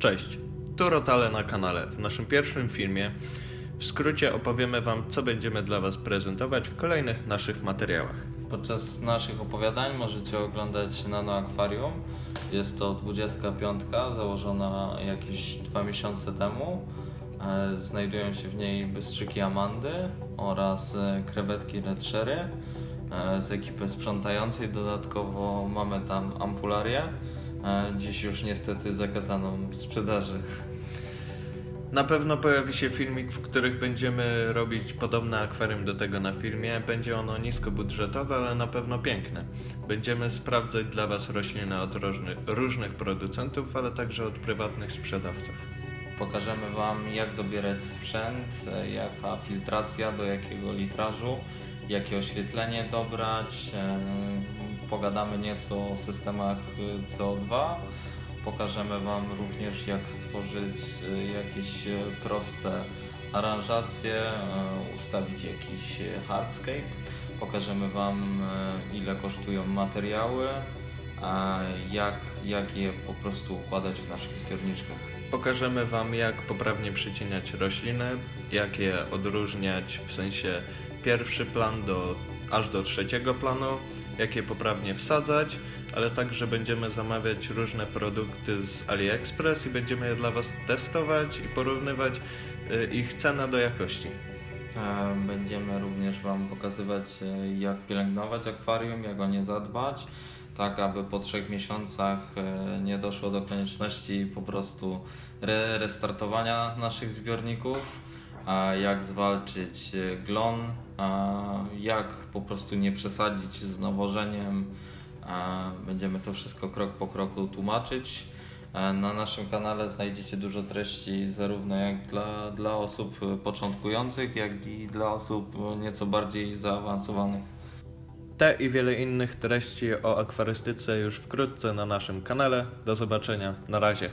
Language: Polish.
Cześć, tu Rotale na kanale. W naszym pierwszym filmie w skrócie opowiemy Wam, co będziemy dla Was prezentować w kolejnych naszych materiałach. Podczas naszych opowiadań możecie oglądać Nano Akwarium. Jest to 25, założona jakieś dwa miesiące temu. E, Znajdują się w niej bystrzyki Amandy oraz e, krewetki Red Sherry e, z ekipy sprzątającej. Dodatkowo mamy tam ampularię, e, dziś już niestety zakazaną sprzedaży. Na pewno pojawi się filmik, w których będziemy robić podobne akwarium do tego na filmie. Będzie ono niskobudżetowe, ale na pewno piękne. Będziemy sprawdzać dla Was rośliny od różnych, różnych producentów, ale także od prywatnych sprzedawców. Pokażemy Wam, jak dobierać sprzęt, jaka filtracja, do jakiego litrażu, jakie oświetlenie dobrać. Pogadamy nieco o systemach e, CO2. Pokażemy Wam również, jak stworzyć e, jakieś e, proste aranżacje, ustawić jakiś hardscape. Pokażemy Wam, ile kosztują materiały, a jak, jak je po prostu układać w naszych zbiorniczkach. Pokażemy Wam, jak poprawnie przycinać rośliny, jak je odróżniać w sensie pierwszy plan do, aż do trzeciego planu, jak je poprawnie wsadzać, ale także będziemy zamawiać różne produkty z AliExpress i będziemy je dla Was testować i porównywać y, ich cenę do jakości. E, Będziemy również Wam pokazywać, e, jak pielęgnować akwarium, jak o nie zadbać, tak aby po trzech miesiącach e, nie doszło do konieczności po prostu re restartowania naszych zbiorników, jak zwalczyć e, glon, jak po prostu nie przesadzić z nawożeniem. Będziemy to wszystko krok po kroku tłumaczyć. E, Na naszym kanale znajdziecie dużo treści, zarówno jak dla, dla osób e, początkujących, jak i dla osób nieco bardziej zaawansowanych. Te i wiele innych treści o akwarystyce już wkrótce na naszym kanale. Do zobaczenia. Na razie.